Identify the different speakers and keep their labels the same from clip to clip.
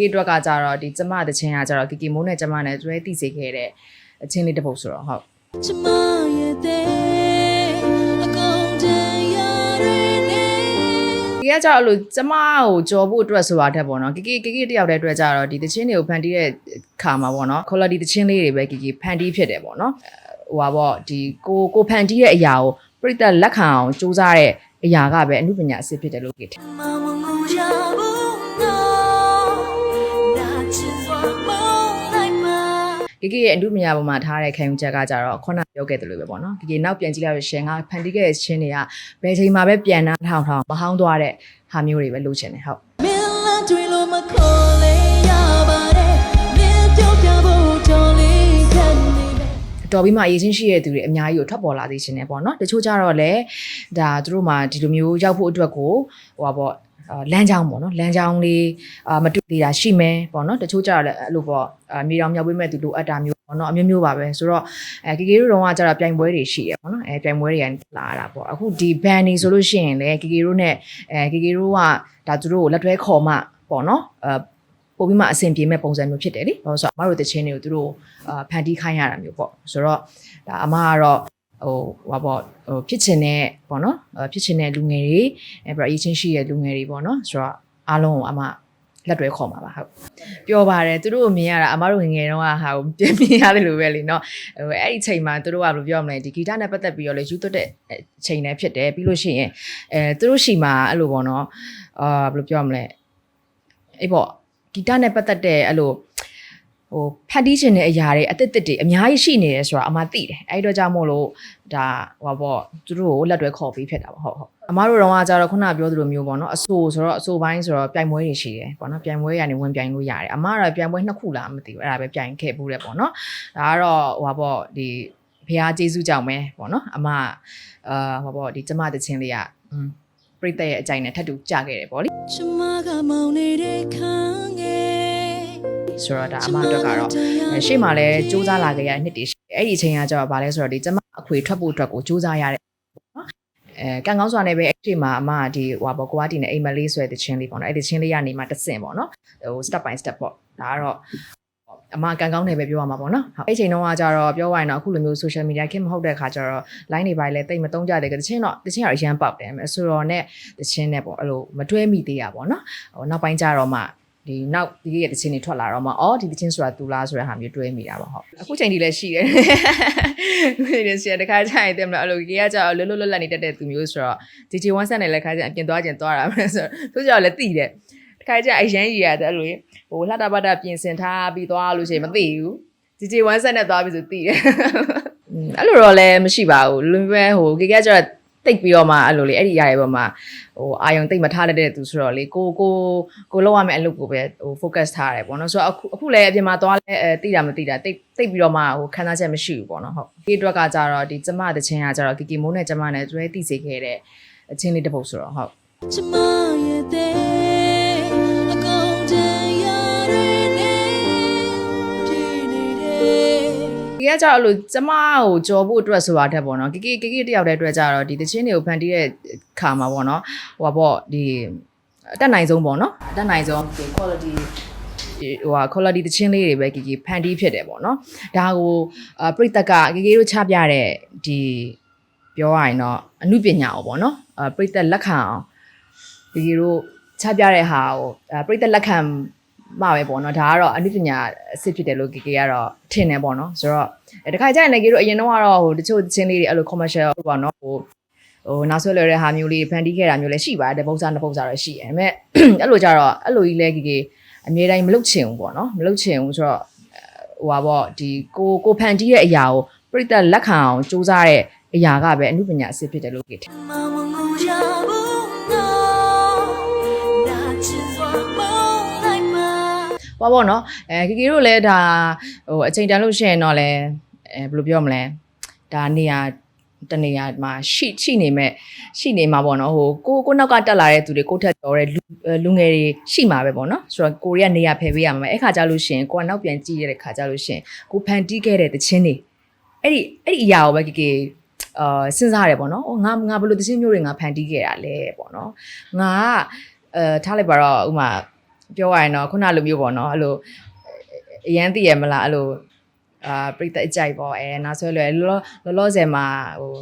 Speaker 1: ဒီအတွက်ကကြတော့ဒီကျမတချင်းကကြတော့ကီကီမိုးနဲ့ကျမနဲ့တွဲတည်စေခဲ့တဲ့အချင်းလေးတစ်ပုတ်ဆိုတော့ဟုတ်
Speaker 2: ကျမရဲ့တဲ့အကုန်တန်ရရနေ
Speaker 1: ဒီကကြတော့အဲ့လိုကျမကိုကြော်ဖို့အတွက်ဆိုတာတက်ပေါ့နော်ကီကီကီကီတယောက်တည်းအတွက်ကြတော့ဒီတချင်းတွေကိုဖန်တီးတဲ့ခါမှာပေါ့နော် quality တချင်းလေးတွေပဲကီကီဖန်တီးဖြစ်တယ်ပေါ့နော်ဟိုပါပေါ့ဒီကိုကိုဖန်တီးတဲ့အရာကိုပြိတ္တလက်ခံအောင်စူးစမ်းတဲ့အရာကပဲအမှုပညာအစစ်ဖြစ်တယ်လို့ကီထင်
Speaker 2: မ က်ပါ
Speaker 1: ကီကီရဲ့အမှုပညာပေါ်မှာထားတဲ့ခံယူချက်ကကြတော့ခုနပြောခဲ့တယ်လို့ပဲပေါ့နော်ကီကီနောက်ပြန်ကြည့်လိုက်ရရှင်ကဖန်တီးခဲ့တဲ့ချင်းတွေကဘယ်ချိန်မှာပဲပြန်နှားထောင်ထောင်မဟောင်းသွားတဲ့ဟာမျိုးတွေပဲလုပ်ချင်တယ်ဟုတ်
Speaker 2: မင်းလာတွေ့လို့မခေါ်လေရပါတယ်မင်းပြောပြဖို့တော်လေးခံနေမယ်
Speaker 1: တော်ပြီးမှအရေးချင်းရှိတဲ့သူတွေအများကြီးကိုထွက်ပေါ်လာသေးရှင်နေပေါ့နော်တချို့ကြတော့လေဒါသူတို့မှဒီလိုမျိုးရောက်ဖို့အတွက်ကိုဟိုပါပေါ့အာ လမ်းကြောင်းပေါ့နော်လမ်းကြောင်းလေးအာမတူသေးတာရှိမယ်ပေါ့နော်တချို့ကြတော့လည်းအဲ့လိုပေါ့အာမြေတောင်မြောက်ပေးမဲ့သူလိုအပ်တာမျိုးပေါ့နော်အမျိုးမျိုးပါပဲဆိုတော့အဲကေကေတို့တော့ကကြတော့ပြိုင်ပွဲတွေရှိရပေါ့နော်အဲပြိုင်ပွဲတွေကနေလာတာပေါ့အခုဒီ ban နေဆိုလို့ရှိရင်လေကေကေတို့နဲ့အဲကေကေတို့ကဒါသူတို့ကိုလက်တွဲခေါ်မှပေါ့နော်အဲပို့ပြီးမှအဆင်ပြေမဲ့ပုံစံမျိုးဖြစ်တယ်လေ။ဘာလို့ဆိုတော့အမတို့တချင်းတွေကိုသူတို့အာဖန်တီးခိုင်းရတာမျိုးပေါ့။ဆိုတော့ဒါအမကတော့ ဟိုဟဟာပေါ့ဟိုဖြစ်ချင်တဲ့ပေါ့နော်အဲဖြစ်ချင်တဲ့လူငယ်တွေအဲပြီးတော့အရေးချင်းရှိတဲ့လူငယ်တွေပေါ့နော်ဆိုတော့အားလုံးကိုအမလက်တွဲခေါ်မှာပါဟုတ်ပြောပါတယ်သူတို့ကိုမြင်ရတာအမတို့ငယ်ငယ်တုန်းကဟာကိုပြန်မြင်ရတယ်လို့ပဲလीเนาะဟိုအဲ့ဒီချိန်မှာသူတို့ကဘယ်လိုပြောမလဲဒီဂီတနဲ့ပတ်သက်ပြီးတော့လေယူသွတ်တဲ့အချိန်လည်းဖြစ်တယ်ပြီးလို့ရှိရင်အဲသူတို့ရှိမှာအဲ့လိုပေါ့နော်အာဘယ်လိုပြောမလဲအေးပေါ့ဂီတနဲ့ပတ်သက်တဲ့အဲ့လို ဟိုဖတ်တီးခြင်းတဲ့အရာတွေအသစ်သစ်တွေအများကြီးရှိနေတယ်ဆိုတာအမသိတယ်အဲ့ဒီတော့ကြောင့်မို့လို့ဒါဟိုပေါ့သူတို့ကိုလက်တွဲခေါ်ပြီးဖြစ်တာပေါ့ဟုတ်ဟုတ်အမတို့တော့ကကြတော့ခုနပြောသလိုမျိုးပေါ့နော်အဆိုဆိုတော့အဆိုပိုင်းဆိုတော့ပြိုင်ပွဲတွေရှိတယ်ပေါ့နော်ပြိုင်ပွဲရနေဝင်ပြိုင်လို့ရတယ်အမကတော့ပြိုင်ပွဲနှစ်ခုလားမသိဘူးအဲ့ဒါပဲပြိုင်ခဲ့ဘူးတယ်ပေါ့နော်ဒါကတော့ဟိုပေါ့ဒီဖះကျေးဇူးကြောင့်ပဲပေါ့နော်အမအာဟိုပေါ့ဒီကျမတချင်းလေးကอืมပြိတ္တရဲ့အကြိုင်နဲ့ထပ်တူကြခဲ့တယ်ပေါ့လေ
Speaker 2: ကျမကမောင်နေတဲ့ခံငယ်
Speaker 1: ဆိုတော့ဒါအမအတွက်ကတော့အဲရှေ့မှာလည်းစူးစမ်းလာခဲ့ရတဲ့နှစ်တွေရှိတယ်အဲ့ဒီအချိန်ကကျတော့ဗာလဲဆိုတော့ဒီကျမအခွေထွက်ဖို့အတွက်ကိုစူးစမ်းရတဲ့နော်အဲကံကောင်းစွာနဲ့ပဲအဲ့ဒီမှာအမကဒီဟိုပါကွာတီနဲ့အိမ်မလေးဆွဲတဲ့ချင်းလေးပေါ့နော်အဲ့ဒီချင်းလေးကနေမှတစ်ဆင့်ပေါ့နော်ဟို step by step ပေါ့ဒါကတော့အမကံကောင်းနေပဲပြောရမှာပေါ့နော်ဟုတ်အဲ့ချိန်တုန်းကကျတော့ပြောရရင်တော့အခုလိုမျိုး social media ခင်မဟုတ်တဲ့ခါကျတော့ line တွေပိုင်းလည်းတိတ်မတုံးကြတဲ့ကတချင်းတော့တချင်းကတော့အရန်ပေါက်တယ်အဆိုတော့နဲ့တချင်းနဲ့ပေါ့အဲ့လိုမတွဲမိသေးရပေါ့နော်ဟိုနောက်ပိုင်းကျတော့မှ ဒီနောက်ဒီရဲ့တချင်းတွေထွက်လာတော့မှအော်ဒီတချင်းဆိုတာတူလားဆိုတဲ့ဟာမျိုးတွဲမိတာပေါ့ဟုတ်အခုချိန်ဒီလည်းရှိတယ်အခုချိန်ဒီရှိတယ်တခါကျရင်တင်မလားအဲ့လိုကြီးကကျတော့လွတ်လွတ်လပ်လပ်နေတတ်တဲ့သူမျိုးဆိုတော့ DJ1 ဆက်နဲ့လည်းခါကျရင်အပြင်သွားကျင်သွားတာပဲဆိုတော့သူကြောင့်လည်းတိတယ်တခါကျအရန်ကြီးရတယ်အဲ့လိုဟိုလှတာပတ်တာပြင်ဆင်ထားပြီးသွားလို့ရှိရင်မသိဘူး DJ1 ဆက်နဲ့သွားပြီဆိုသိတယ်อืมအဲ့လိုတော့လည်းမရှိပါဘူးလွန်ပဲဟိုကြီးကကျတော့ တိတ်ပြီးတော့မှအဲ့လိုလေအဲ့ဒီຢာရဲ့ပေါ်မှာဟိုအာယုံတိတ်မထားတတ်တဲ့သူဆိုတော့လေကိုကိုကိုလောက်ရမယ့်အလုပ်ကိုပဲဟို focus ထားရတယ်ပေါ့နော်ဆိုတော့အခုအခုလည်းအပြင်မှာသွားလဲအဲတိတာမတိတာတိတ်တိတ်ပြီးတော့မှဟိုခံစားချက်မရှိဘူးပေါ့နော်ဟုတ်ဒီအတွက်ကကြတော့ဒီကျမတချင်းကကြတော့ကီကီမိုးနဲ့ကျမနဲ့တွဲတည်စေခဲ့တဲ့အချင်းလေးတစ်ပုတ်ဆိုတော့ဟုတ်
Speaker 2: ကျမ
Speaker 1: ဒီကကြောက်လို့ကျမကိုကြော်ဖို့အတွက်ဆိုတာတက်ပေါ့နော်ကီကီကီကီတယောက်တည်းအတွက်ကြတော့ဒီတချင်းတွေကိုဖန်တီးတဲ့ခါမှာပေါ့နော်ဟိုပါပေါ့ဒီအတက်နိုင်ဆုံးပေါ့နော်အတက်နိုင်ဆုံးဒီ quality ဟိုဟာ quality တချင်းလေးတွေပဲကီကီဖန်တီးဖြစ်တယ်ပေါ့နော်ဒါကိုအပရိသတ်ကကီကီတို့ချပြတဲ့ဒီပြောရရင်တော့အမှုပညာကိုပေါ့နော်အပရိသတ်လက်ခံအောင်ကီကီတို့ချပြတဲ့ဟာကိုအပရိသတ်လက်ခံ မှာပဲပေါ့နော်ဒါကတော့အမှုပညာအစစ်ဖြစ်တယ်လို့ကီကီကတော့ထင်တယ်ပေါ့နော်ဆိုတော့အဲတခါကျရင်လည်းကီတို့အရင်တော့ကတော့ဟိုတချို့တချင်းလေးတွေအဲ့လို commercial ပေါ့နော်ဟိုဟိုနောက်ဆွဲလွယ်တဲ့ဟာမျိုးလေးဖန်တီးခဲ့တာမျိုးလည်းရှိပါတယ်ပုံစံတစ်ပုံစံတော့ရှိတယ်ဒါပေမဲ့အဲ့လိုကြတော့အဲ့လိုကြီးလဲကီကီအမြဲတမ်းမလုပ်ချင်ဘူးပေါ့နော်မလုပ်ချင်ဘူးဆိုတော့ဟိုပါပေါ့ဒီကိုကိုဖန်တီးတဲ့အရာကိုပြိတ္တလက်ခံအောင်စူးစမ်းတဲ့အရာကပဲအမှုပညာအစစ်ဖြစ်တယ်လို့ကြည့်တယ်
Speaker 2: မမငူ
Speaker 1: ဟောပေါ့နော်အဲကီကီတို့လည်းဒါဟိုအချိန်တန်လို့ရှိရင်တော့လည်းအဲဘယ်လိုပြောမလဲဒါနေရာတနေရာမှာရှိရှိနေမဲ့ရှိနေမှာပေါ့နော်ဟိုကိုကိုနောက်ကတက်လာတဲ့သူတွေကိုထက်တော်တဲ့လူလူငယ်တွေရှိမှာပဲပေါ့နော်ဆိုတော့ကိုရီးယားနေရာဖယ်ပေးရမှာပဲအဲ့ခါကြလို့ရှိရင်ကိုကနောက်ပြန်ကြည့်ရတဲ့ခါကြလို့ရှိရင်ကိုဖန်တီးခဲ့တဲ့တခြင်းတွေအဲ့ဒီအဲ့ဒီအရာကိုပဲကီကီအာစဉ်းစားရတယ်ပေါ့နော်။အော်ငါငါဘယ်လိုတခြင်းမျိုးတွေငါဖန်တီးခဲ့တာလဲပေါ့နော်။ငါကအဲထားလိုက်ပါတော့ဥမာ ပြောရရင်တော့ခုနလိုမျိုးပေါ့နော်အဲ့လိုအရန်သိရမလားအဲ့လိုအာပြိတ္တအကြိုက်ပေါ့အဲနောက်ဆိုလွယ်လောလောလောဆယ်မှာဟို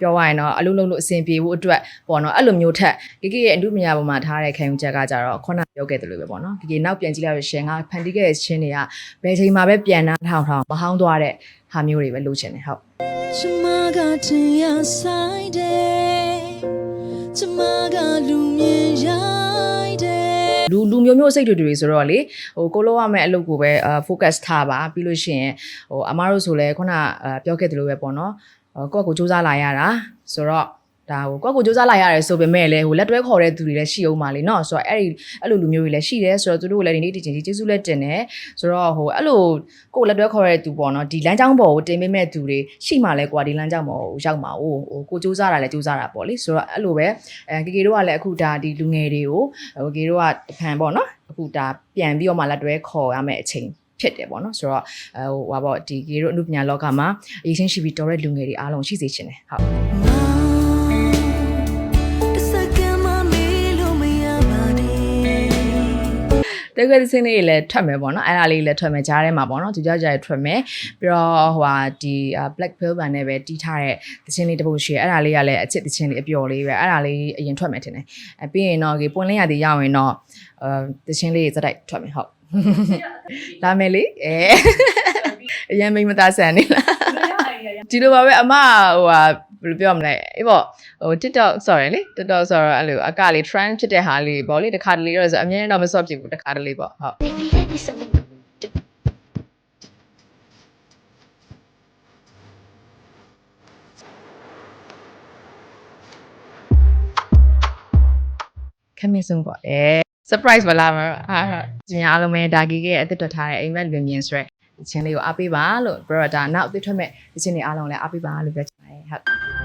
Speaker 1: ပြောရရင်တော့အလုံးလုံးလို့အဆင်ပြေဖို့အတွက်ပေါ့နော်အဲ့လိုမျိုးထက်ဂီဂီရဲ့အမှုမညာပေါ်မှာထားတဲ့ခံယူချက်ကကြတော့ခုနပြောခဲ့တယ်လို့ပဲပေါ့နော်ဂီဂီနောက်ပြန်ကြည့်လိုက်ရရှင်ကဖန်တီးခဲ့တဲ့ချင်းတွေကဘယ်ချိန်မှာပဲပြန်နှားထောင်ထောင်မဟောင်းသွားတဲ့ဟာမျိုးတွေပဲလုပ်ချင်တယ်ဟုတ်
Speaker 2: ကျမကတင်ရဆိုင်တ မျိုးမျိုး
Speaker 1: စိတ်တွေတွေဆိုတော့လေဟိုကိုလိုရမယ့်အလုပ်ကိုပဲအာ focus ထားပါပြီးလို့ရှိရင်ဟိုအမားတို့ဆိုလဲခုနအာပြောခဲ့သလိုပဲပေါ့နော်ဟိုကိုယ့်ကိုစူးစမ်းလာရတာဆိုတော့ ဒါဟိုကိုယ့်ကိုစူးစမ်းလာရတယ်ဆိုပေမဲ့လည်းဟိုလက်တွဲခေါ်တဲ့သူတွေလည်းရှိအောင်ပါလေနော်ဆိုတော့အဲ့ဒီအဲ့လိုလူမျိုးတွေလည်းရှိတယ်ဆိုတော့သူတို့ကလည်းဒီနေ့ဒီချိန်ကြီးကျေးဇူးလက်တင်တယ်ဆိုတော့ဟိုအဲ့လိုကိုယ့်လက်တွဲခေါ်တဲ့သူပေါ့နော်ဒီလမ်းကြောင်းပေါ်ကိုတင်ပေးမဲ့သူတွေရှိမှလဲကွာဒီလမ်းကြောင်းပေါ်ကိုရောက်မှာဟိုဟိုကိုစူးစမ်းတာလည်းစူးစမ်းတာပေါ့လေဆိုတော့အဲ့လိုပဲအဲကေကေတို့ကလည်းအခုဒါဒီလူငယ်တွေကိုဟိုကေတို့ကတဖန်ပေါ့နော်အခုဒါပြန်ပြီးတော့မှလက်တွဲခေါ်ရမယ့်အချိန်ဖြစ်တယ်ပေါ့နော်ဆိုတော့အဲဟိုဟာပေါ့ဒီကေတို့အမှုပညာလောကမှာအရေးချင်းရှိပြီးတော်တဲ့လူငယ်တွေအားလုံးရှိစေချင်တယ်ဟုတ် တဲခွဲသင်းလေးတွေလည်းထွက်မယ်ပေါ့နော်အဲ့ဒါလေးလည်းထွက်မယ်ကြားထဲမှာပေါ့နော်သူကြောက်ကြရထွက်မယ်ပြီးတော့ဟိုဟာဒီအာ black pill ဘန်နဲ့ပဲတီးထားတဲ့သင်းလေးတစ်ပုဒ်ရှိရအဲ့ဒါလေးကလည်းအချစ်သင်းလေးအပျော်လေးပဲအဲ့ဒါလေးအရင်ထွက်မယ်ထင်တယ်အဲပြီးရင်တော့ဒီပွင့်လင်းရသည်ရောက်ရင်တော့အဲသင်းလေးစက်တိုက်ထွက်မယ်ဟုတ်လာမယ်လေအဲအရင်မိမသားဆန်နေလားဒီလိုပါပဲအမဟိုဟာဘယ်လိုပြောမလဲအေးပေါ့ ဟို TikTok sorry လေ TikTok ဆိုတော့အဲ့လိုအကလေး trend ဖြစ်တဲ့ဟာလေးပေါ့လေတစ်ခါတလေတော့ဆိုအမြဲတော့မစော့ဖြစ်ဘူးတစ်ခါတလေပေါ့ဟုတ်ခမင်းဆုံးပေါ့အဲ surprise ပါလားမဟာကျင်အားလုံးပဲဒါဂီရဲ့အသက်တော်ထားတဲ့အိမ်မက်လွင်မြင်ဆိုရဲဒီချင်းလေးကိုအားပေးပါလို့ပြီးတော့ဒါနောက်အသက်ထွက်မဲ့ဒီချင်းတွေအားလုံးလည်းအားပေးပါလို့ပြောချင်ပါတယ်ဟုတ်